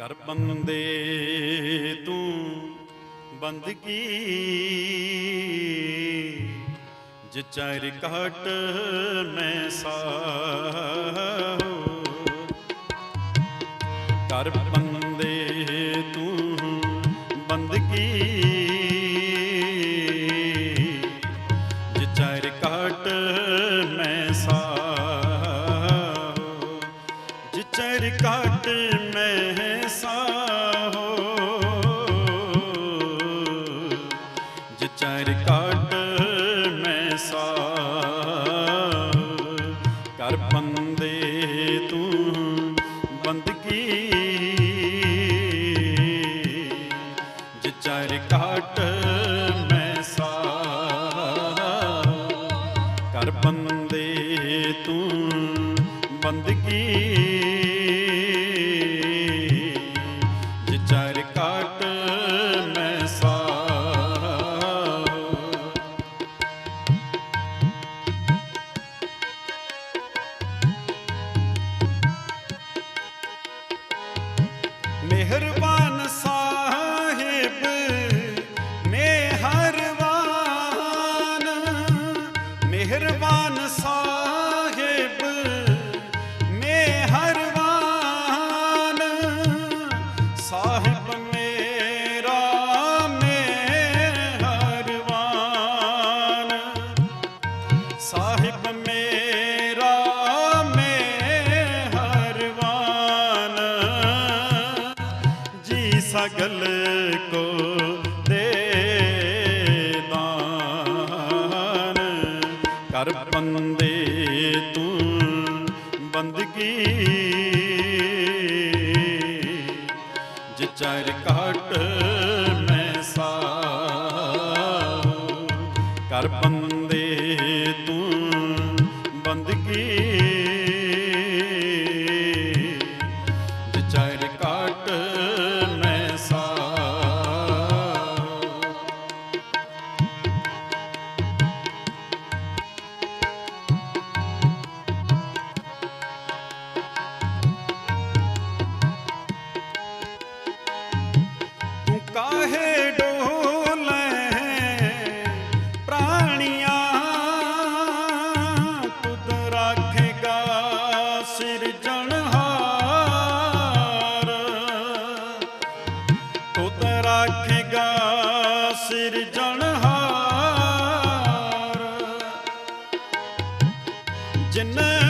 ਕਰ ਬੰਦੇ ਤੂੰ ਬੰਦਗੀ ਜਿਚਾਰ ਕਾਟ ਮੈਂ ਸਾਹੋ, ਕਰ ਬੰਦੇ ਤੂੰ ਬੰਦਗੀ ਜਿਚਾਰ ਕਾਟ ਮੈਂ ਸਾਹੋ ਜਿਚਰ ਕਾਟ ਮੈਂ ਸਾਹੋ ਜਿਚਰ ਕਾਟ ਮੈਂ ਸਾਹੋ ਕਰ ਬੰਦੇ ਤੂੰ ਬੰਦਗੀ। ਜਿਚਰ ਕਾਟ ਮੈਂ ਸਾਹੋ ਕਰ ਬੰਦੇ ਤੂੰ ਬੰਦਗੀ। मेहरबान ਸਗਲ ਕੋ ਦੇ ਦਾਨ। ਕਰ ਬੰਦੇ ਤੂੰ ਬੰਦਗੀ। ਜਿਚਰ ਕਾਟ ਮੈਂ ਸਾਹੋ ਕਰ ਬੰਦੇ ਕਾਹੇ ਡੋਲੇ? ਪ੍ਰਾਣੀਆਂ ਤੁਧ ਰਾਖੇਗਾ ਸਿਰਜਣਹਾਰ ਤੁਧ ਰਾਖੇਗਾ ਸਿਰਜਣਹਾਰ ਜਿਨ੍ਹਾਂ